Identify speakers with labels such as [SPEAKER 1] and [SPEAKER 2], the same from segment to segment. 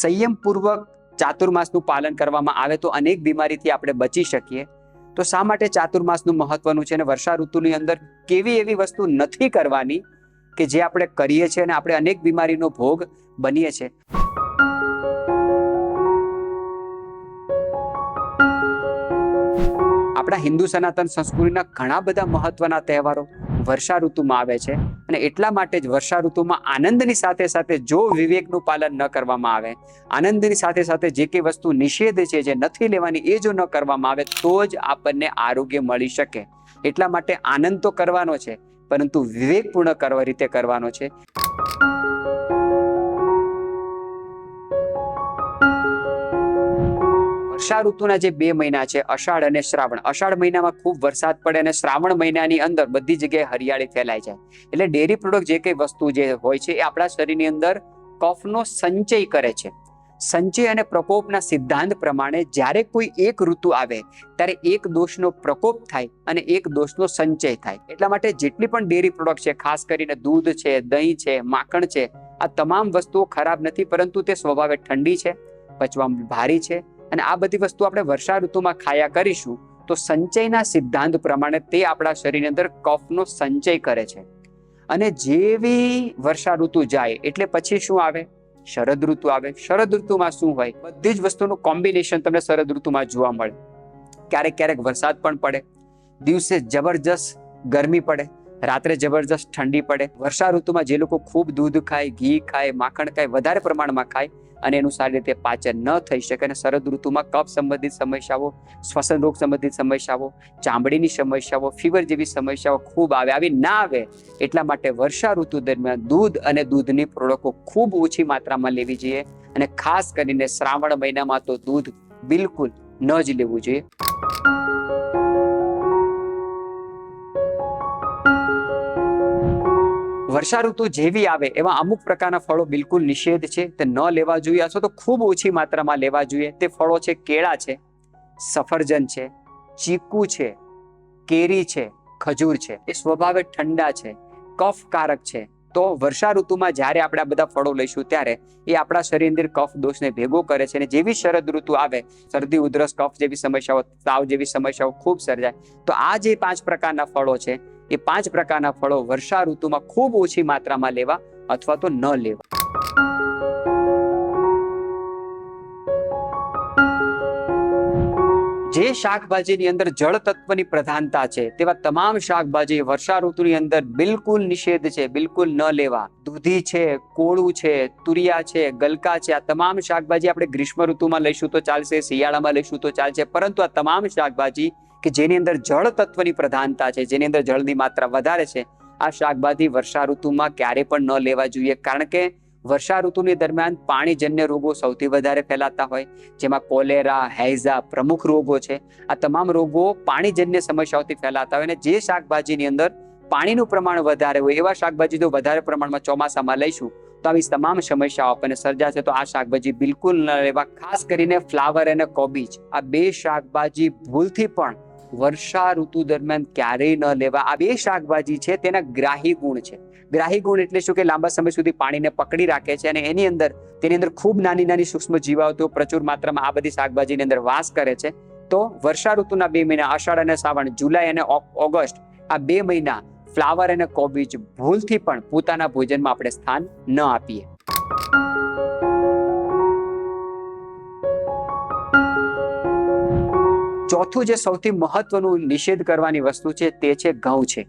[SPEAKER 1] સંયમપૂર્વક ચાતુર્માસનું પાલન કરવામાં આવે તો અનેક બીમારીથી આપણે બચી શકીએ. તો શા માટે ચાતુર્માસનું મહત્વનું છે અને વર્ષા ઋતુની અંદર કેવી એવી વસ્તુ નથી કરવાની કે જે આપણે કરીએ છીએ અને આપણે અનેક બીમારીનો ભોગ બનીએ છીએ? આપણા હિન્દુ સનાતન સંસ્કૃતિના ઘણા બધા મહત્વના તહેવારો વર્ષા ઋતુમાં આવે છે. અને એટલા માટે જ વર્ષા ઋતુમાં આનંદની સાથે સાથે જો વિવેકનું પાલન ન કરવામાં આવે, આનંદની સાથે સાથે જે કંઈ વસ્તુ નિષેધ છે જે નથી લેવાની એ જો ન કરવામાં આવે, તો જ આપણને આરોગ્ય મળી શકે. એટલા માટે આનંદ તો કરવાનો છે, પરંતુ વિવેકપૂર્ણ કરવા રીતે કરવાનો છે. વર્ષા ઋતુના જે બે મહિના છે, અષાઢ અને શ્રાવણ. અષાઢ મહિનામાં ખૂબ વરસાદ પડે અને શ્રાવણ મહિનાની અંદર બધી જગ્યાએ હરિયાળી ફેલાઈ જાય. એટલે ડેરી પ્રોડક્ટ જે કઈ વસ્તુ જે હોય છે, એ આપણા શરીરની અંદર કફનો સંચય કરે છે. સંચય અને પ્રકોપના સિદ્ધાંત પ્રમાણે જ્યારે કોઈ એક ઋતુ આવે, ત્યારે એક દોષનો પ્રકોપ થાય અને એક દોષનો સંચય થાય. એટલા માટે જેટલી પણ ડેરી પ્રોડક્ટ છે, ખાસ કરીને દૂધ છે, દહીં છે, માખણ છે, આ તમામ વસ્તુઓ ખરાબ નથી, પરંતુ તે સ્વભાવે ઠંડી છે, પચવામાં ભારી છે અને આ બધી વસ્તુ આપણે વર્ષા ઋતુમાં ખાયા કરીશું, તો સંચયના સિદ્ધાંત પ્રમાણે તે આપણા શરીરની અંદર કફનો સંચય કરે છે. અને જેવી વર્ષા ઋતુ જાય, એટલે પછી શું આવે? શરદ ઋતુ આવે. શરદ ઋતુમાં શું હોય? બધી જ વસ્તુનું કોમ્બિનેશન તમને શરદ ઋતુમાં જોવા મળે. ક્યારેક ક્યારેક વરસાદ પણ પડે. દિવસે જબરજસ્ત ગરમી પડે. રાત્રે જબરજસ્ત ઠંડી પડે. વર્ષા ઋતુમાં જે લોકો ખૂબ દૂધ ખાય, ઘી ખાય, માખણ ખાય, વધારે પ્રમાણમાં ખાય અને એનું સારી રીતે પાચન ન થઈ શકે અને શરદ ઋતુમાં કફ સંબંધિત સમસ્યાઓ, શ્વસન રોગ સંબંધિત સમસ્યાઓ, ચામડીની સમસ્યાઓ, ફીવર જેવી સમસ્યાઓ ખૂબ આવે. આવી ના આવે એટલા માટે વર્ષા ઋતુ દરમિયાન દૂધ અને દૂધની પ્રોડક્ટો ખૂબ ઓછી માત્રામાં લેવી જોઈએ અને ખાસ કરીને શ્રાવણ મહિનામાં તો દૂધ બિલકુલ ન જ લેવું જોઈએ. વર્ષા ઋતુ જેવી આવે, એવા અમુક પ્રકારના ફળો બિલકુલ નિષેધ છે. તે ન લેવા જોઈએ, અથવા તો ખૂબ ઓછી માત્રામાં લેવા જોઈએ. તે ફળો છે કેળા છે, સફરજન છે, ચીકુ છે, કેરી છે, ખજૂર છે. એ સ્વભાવે ઠંડા છે, કફકારક છે. તો વર્ષા ઋતુમાં જ્યારે આપણે આ બધા ફળો લઈશું ત્યારે એ આપણા શરીર અંદર કફ દોષને ભેગો કરે છે અને જેવી શરદ ઋતુ આવે, શરદી, ઉધરસ, કફ જેવી સમસ્યાઓ, તાવ જેવી સમસ્યાઓ ખૂબ સર્જાય. તો આ જે પાંચ પ્રકારના ફળો છે એ પાંચ પ્રકારના ફળો વર્ષા ઋતુમાં ખૂબ ઓછી માત્રામાં લેવા અથવા તો ન લેવા. જે શાકભાજીની અંદર જળ તત્વની પ્રધાનતા છે, તેવા તમામ શાકભાજી વર્ષા ઋતુની અંદર બિલકુલ નિષેધ છે, બિલકુલ ન લેવા. દૂધી છે, કોળું છે, તુરિયા છે, ગલકા છે, આ તમામ શાકભાજી આપણે ગ્રીષ્મ ઋતુમાં લઈશું તો ચાલશે, શિયાળામાં લઈશું તો ચાલશે, પરંતુ આ તમામ શાકભાજી કે જેની અંદર જળ તત્વની પ્રધાનતા છે, જેની અંદર જળની માત્રા વધારે છે, આ શાકભાજી વર્ષા ઋતુમાં ક્યારે પણ ન લેવા જોઈએ. કારણ કે વર્ષા ઋતુની દરમિયાન પાણીજન્ય રોગો સૌથી વધારે ફેલાતા હોય, જેમાં કોલેરા, હેઝા પ્રમુખ રોગો છે. આ તમામ રોગો પાણીજન્ય સમસ્યાઓથી ફેલાતા હોય અને જે શાકભાજીની અંદર પાણીનું પ્રમાણ વધારે હોય, એવા શાકભાજી જો વધારે પ્રમાણમાં ચોમાસામાં લઈશું, તો આવી તમામ સમસ્યાઓ આપણને સર્જાશે. તો આ શાકભાજી બિલકુલ ન લેવા, ખાસ કરીને ફ્લાવર અને કોબીજ. આ બે શાકભાજી ભૂલથી પણ વર્ષા ઋતુ દરમિયાન ક્યારેય ન લેવા. આ બે શાકભાજી છે, તેના ગ્રાહી ગુણ છે. ગ્રાહી ગુણ એટલે શું કે લાંબા સમય સુધી પાણીને પકડી રાખે છે અને એની અંદર, તેની અંદર ખૂબ નાની નાની સૂક્ષ્મ જીવાતો પ્રચુર માત્રામાં આ બધી શાકભાજીની અંદર વાસ કરે છે. તો વર્ષા ઋતુના બે મહિના, અષાઢ અને શ્રાવણ, જુલાઈ અને ઓગસ્ટ, આ બે મહિના ફ્લાવર અને કોબીજ ભૂલથી પણ પોતાના ભોજનમાં આપણે સ્થાન ન આપીએ. ચોથું જે સૌથી મહત્વનું નિષેધ કરવાની વસ્તુ છે તે છે ઘઉં છે.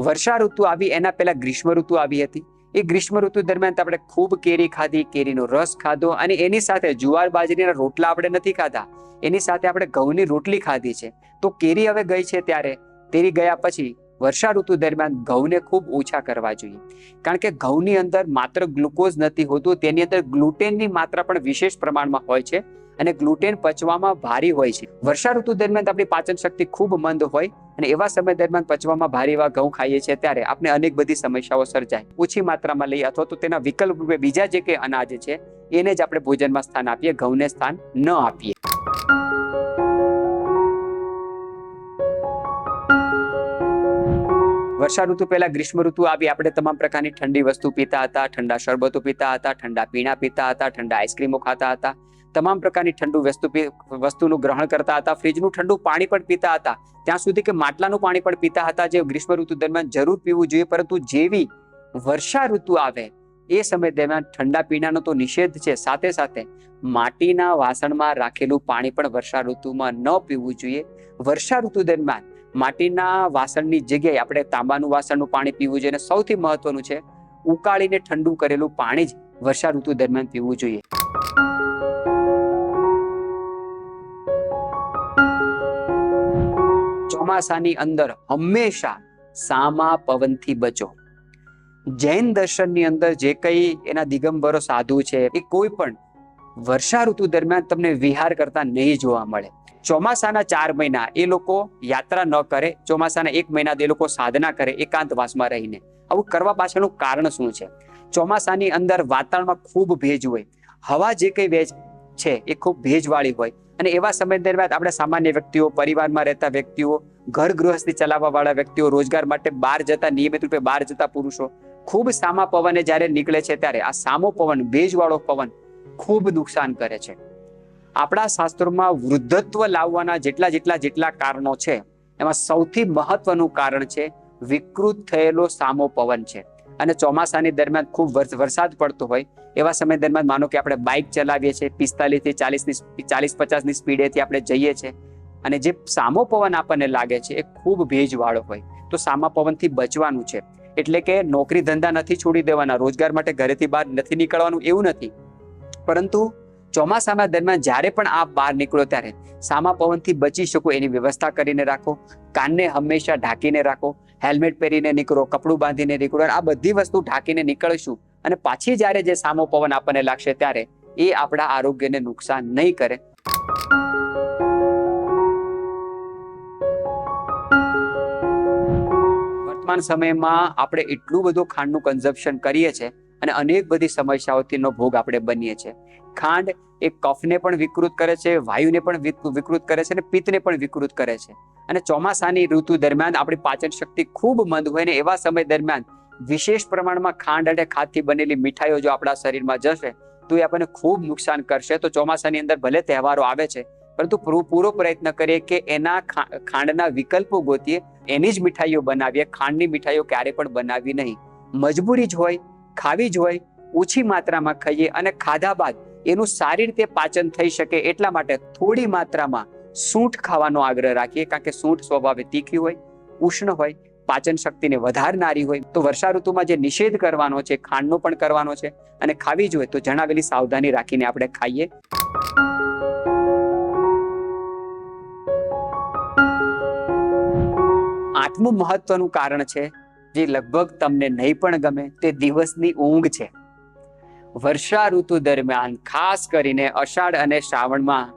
[SPEAKER 1] વર્ષા ઋતુ આવી, એના પહેલા ગ્રીષ્મ ઋતુ આવી હતી. એ ગ્રીષ્મ ઋતુ દરમિયાન આપણે ખૂબ કેરી ખાધી, કેરીનો રસ ખાધો અને એની સાથે જુવાર, બાજરીના રોટલા આપણે નથી ખાધા. એની સાથે આપણે ઘઉંની રોટલી ખાધી છે. તો કેરી હવે ગઈ છે ત્યારે? તેરી ગયા પછી વર્ષા ઋતુ દરમિયાન ઘઉંને ખૂબ ઓછા કરવા જોઈએ. કારણ કે ઘઉંની અંદર માત્ર ગ્લુકોઝ નથી હોતું, તેની અંદર ગ્લુટેનની માત્રા પણ વિશેષ પ્રમાણમાં હોય છે. અને ગ્લુટેન પચવામાં ભારી હોય છે. વર્ષા ઋતુ દરમિયાન આપણી પાચન શક્તિ ખૂબ મંદ હોય અને એવા સમય દરમિયાન પચવામાં ભારે એવા ઘઉં ખાઈએ છીએ ત્યારે આપણે અનેક બધી સમસ્યાઓ સર્જાય. ઓછી માત્રામાં લઈએ અથવા તો તેના વિકલ્પ રૂપે બીજા જે કે અનાજ છે, એને જ આપણે ભોજનમાં સ્થાન આપીએ, ઘઉંને સ્થાન ન આપીએ. વર્ષા ઋતુ પહેલા ગ્રીષ્મ ઋતુ આવી. આપણે તમામ પ્રકારની ઠંડી વસ્તુ પીતા હતા. ઠંડા શરબતો પીતા હતા. ઠંડા પીણા પીતા હતા. ઠંડા આઈસ્ક્રીમો ખાતા હતા. તમામ પ્રકારની ઠંડુ વસ્તુ વસ્તુનું ગ્રહણ કરતા હતા. ફ્રીજનું ઠંડુ પાણી પણ પીતા હતા. ત્યાં સુધી કે માટલાનું પાણી પણ પીતા હતા જે ગ્રીષ્મ ઋતુ દરમિયાન જરૂર પીવું જોઈએ. પરંતુ જેવી વર્ષા ઋતુ આવે, એ સમય દરમિયાન ઠંડા પીણાનો તો નિષેધ છે. સાથે સાથે માટીના વાસણમાં રાખેલું પાણી પણ વર્ષા ઋતુમાં ન પીવું જોઈએ. વર્ષા ઋતુ દરમિયાન માટીના વાસણની જગ્યાએ આપણે તાંબાનું વાસણનું પાણી પીવું જોઈએ સૌથી મહત્વનું છે ઉકાળીને ઠંડુ કરેલું પાણી જ વર્ષા ઋતુ દરમિયાન પીવું જોઈએ. ચોમાસાની અંદર હંમેશા સામા પવનથી બચો. જૈન દર્શનની અંદર જે કંઈ એના દિગંબરો સાધુ છે એ કોઈ પણ વર્ષા ઋતુ દરમિયાન તમને વિહાર કરતા નહીં જોવા મળે. ચોમાસાના ચાર મહિના એ લોકો યાત્રા ન કરે, ચોમાસાના એક મહિના એ લોકો સાધના કરે એકાંતવાસમાં રહીને. આવું કરવા પાછળનું કારણ શું છે? ચોમાસાની અંદર વાતાવરણમાં ખૂબ ભેજ હોય, હવા જે કંઈ વેજ છે એ ખૂબ ભેજવાળી હોય અને એવા સમય દરમિયાન આપણે સામાન્ય વ્યક્તિઓ, પરિવારમાં રહેતા વ્યક્તિઓ, ઘર ગૃહસ્થી ચલાવવા વાળા વ્યક્તિઓ, રોજગાર માટે બહાર જતા, નિયમિત રૂપે બહાર જતા પુરુષો, ખૂબ સામા પવને જ્યારે નીકળે છે ત્યારે આ સામો પવન, ભેજવાળો પવન ખૂબ નુકસાન કરે છે. આપણા શાસ્ત્રોમાં વૃદ્ધત્વ લાવવાના જેટલા જેટલા જેટલા કારણો છે, એમાં સૌથી મહત્વનું કારણ છે વિકૃત થયેલો સામો પવન છે. અને ચોમાસાની દરમિયાન ખૂબ વરસાદ પડતો હોય, એવા સમય દરમિયાન માનો કે આપણે બાઇક ચલાવીએ છીએ પિસ્તાલીસથી ચાલીસ પચાસની સ્પીડેથી આપણે જઈએ છીએ, અને જે સામો પવન આપણને લાગે છે એ ખૂબ ભેજવાળો હોય, તો સામા પવનથી બચવાનું છે. એટલે કે નોકરી ધંધા નથી છોડી દેવાના, રોજગાર માટે ઘરેથી બહાર નથી નીકળવાનું એવું નથી. પરંતુ ચોમાસામાં દરમિયાન જ્યારે પણ આપ બહાર નીકળો ત્યારે સામા પવનથી બચી શકો એની વ્યવસ્થા કરીને રાખો. કાનને હંમેશા ઢાંકીને રાખો. હેલ્મેટ પહેરીને નીકળો, કપડું બાંધીને નીકળો આ બધી વસ્તુ ઢાંકીને નીકળશું. અને પાછી જ્યારે જે સામો પવન આપણને લાગશે ત્યારે એ આપણા આરોગ્યને નુકસાન નહીં કરે. વર્તમાન સમયમાં આપણે એટલું બધું ખાંડનું કન્ઝપ્શન કરીએ છીએ અને અનેક બધી સમસ્યાઓથીનો ભોગ આપણે બનીએ છીએ. ખાંડ એ કફને પણ વિકૃત કરે છે, વાયુને પણ વિકૃત કરે છે અને પિત્તને પણ વિકૃત કરે છે. અને ચોમાસાની ઋતુ દરમિયાન આપણી પાચન શક્તિ ખૂબ મંદ હોય ને એવા સમય દરમિયાન વિશેષ પ્રમાણમાં ખાંડ અને ખાદથી બનેલી મીઠાઈઓ જો આપણા શરીરમાં જશે, તો એ આપણને ખૂબ નુકસાન કરશે. તો ચોમાસાની અંદર ભલે તહેવારો આવે છે, પરંતુ પૂરો પૂરો પ્રયત્ન કરીએ કે એના ખાંડના વિકલ્પો ગોતીએ, એની જ મીઠાઈઓ બનાવીએ. ખાંડની મીઠાઈઓ ક્યારે પણ બનાવી નહીં. મજબૂરી જ હોય ખાવી જ હોય, ઓછી માત્રામાં ખાઈએ અને ખાધા બાદ એનું સારી રીતે પાચન થઈ શકે એટલા માટે થોડી માત્રામાં સૂંઠ ખાવાનો આગ્રહ રાખીએ. કારણ કે સૂંઠ સ્વભાવે તીખી હોય, ઉષ્ણ હોય, પાચન શક્તિને વધારનારી હોય. તો વર્ષા ઋતુમાં જે નિષેધ કરવાનો છે, ખાંડનો પણ કરવાનો છે અને ખાવી જોઈએ તો જણાવેલી સાવધાની રાખીને આપણે ખાઈએ. આઠમું મહત્વનું કારણ છે જે લગભગ તમને નહીં પણ ગમે તે દિવસની ઊંઘ છે. વર્ષા ઋતુ દરમિયાન ખાસ કરીને અષાઢ અને શ્રાવણમાં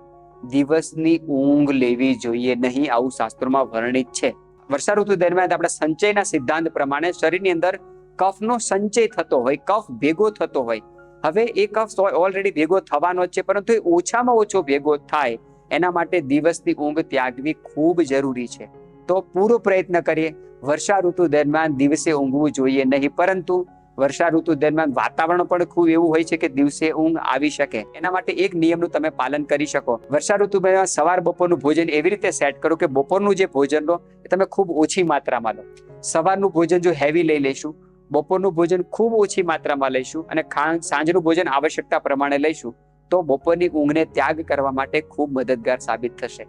[SPEAKER 1] દિવસની ઊંઘ લેવી જોઈએ નહીં આવું શાસ્ત્રોમાં વર્ણિત છે. વર્ષા ઋતુ દરમિયાન આપણા સંચયના સિદ્ધાંત પ્રમાણે શરીરની અંદર કફનો સંચય થતો હોય, કફ ભેગો થતો હોય. હવે એ કફ ઓલરેડી ભેગો થવાનો છે, પરંતુ એ ઓછામાં ઓછો ભેગો થાય એના માટે દિવસની ઊંઘ ત્યાગવી ખૂબ જરૂરી છે. તો પૂરો પ્રયત્ન કરીએ. વર્ષા ઋતુ દરમિયાન દિવસે ઊંઘવું જોઈએ નહીં, પરંતુ વર્ષા ઋતુ દરમિયાન વાતાવરણ પણ ખૂબ એવું હોય છે કે દિવસે ઊંઘ આવી શકે. એના માટે એક નિયમનું તમે પાલન કરી શકો. વર્ષા ઋતુ દરમિયાન સવાર બપોરનું ભોજન એવી રીતે સેટ કરો કે બપોરનું જે ભોજન લો, એ તમે ખૂબ ઓછી માત્રામાં લો. સવારનું ભોજન જો હેવી લઈ લઈશું, બપોરનું ભોજન ખૂબ ઓછી માત્રામાં લઈશું અને સાંજનું ભોજન આવશ્યકતા પ્રમાણે લઈશું, તો બપોરની ઊંઘને ત્યાગ કરવા માટે ખૂબ મદદગાર સાબિત થશે.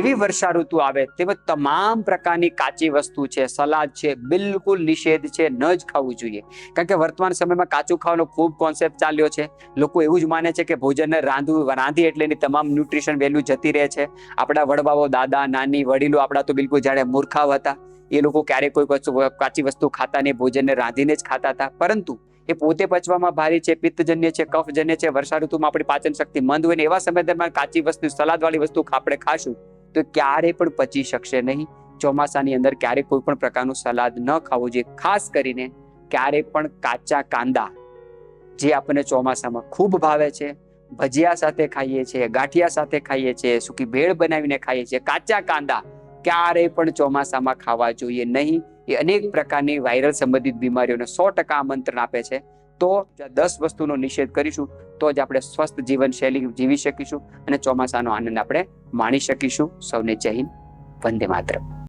[SPEAKER 1] જેવી વર્ષા ઋતુ આવે તેમજ તમામ પ્રકારની કાચી વસ્તુ છે, સલાદ છે, બિલકુલ નિષેધ છે, ન જ ખાવું જોઈએ. કારણ કે વર્તમાન સમયમાં કાચું ખાવાનો ખૂબ કોન્સેપ્ટ ચાલ્યો છે. લોકો એવું જ માને છે કે ભોજનને રાંધવું, રાંધી એટલે એની તમામ ન્યુટ્રિશન વેલ્યુ જતી રહે છે. આપણા વડવાઓ દાદા, નાની, વડીલો આપણા તો બિલકુલ જાણે મૂર્ખાવ હતા. એ લોકો ક્યારેય કોઈ વસ્તુ, કાચી વસ્તુ ખાતા નહીં, ભોજનને રાંધીને જ ખાતા હતા. પરંતુ એ પોતે પચવામાં ભારી છે, પિત્તજન્ય છે, કફજન્ય છે વર્ષા ઋતુમાં આપણી પાચન શક્તિ મંદ હોય ને એવા સમય દરમિયાન કાચી વસ્તુ, સલાદવાળી વસ્તુ આપણે ખાશું. તો ક્યારે પણ પચી શકશે નહીં. ચોમાસાની અંદર ક્યારે કોઈ પણ પ્રકારનું સલાદ ન ખાવું જોઈએ ખાસ કરીને ક્યારે પણ કાચા કાંદા, જે આપણને ચોમાસામાં ખૂબ ભાવે છે. ભજીયા સાથે ખાઈએ છીએ, ગાંઠિયા સાથે ખાઈએ છીએ, સૂકી ભેળ બનાવીને ખાઈએ છીએ. કાચા કાંદા ક્યારે પણ ચોમાસામાં ખાવા જોઈએ નહીં. એ અનેક પ્રકારની વાયરલ સંબંધિત બીમારીઓને સો ટકા આમંત્રણ આપે છે. તો દસ વસ્તુનો નિષેધ કરીશું, તો જ આપણે સ્વસ્થ જીવનશૈલી જીવી શકીશું અને ચોમાસાનો આનંદ આપણે માણી શકીશું. સૌને જય હિન્દ. વંદે માતરમ.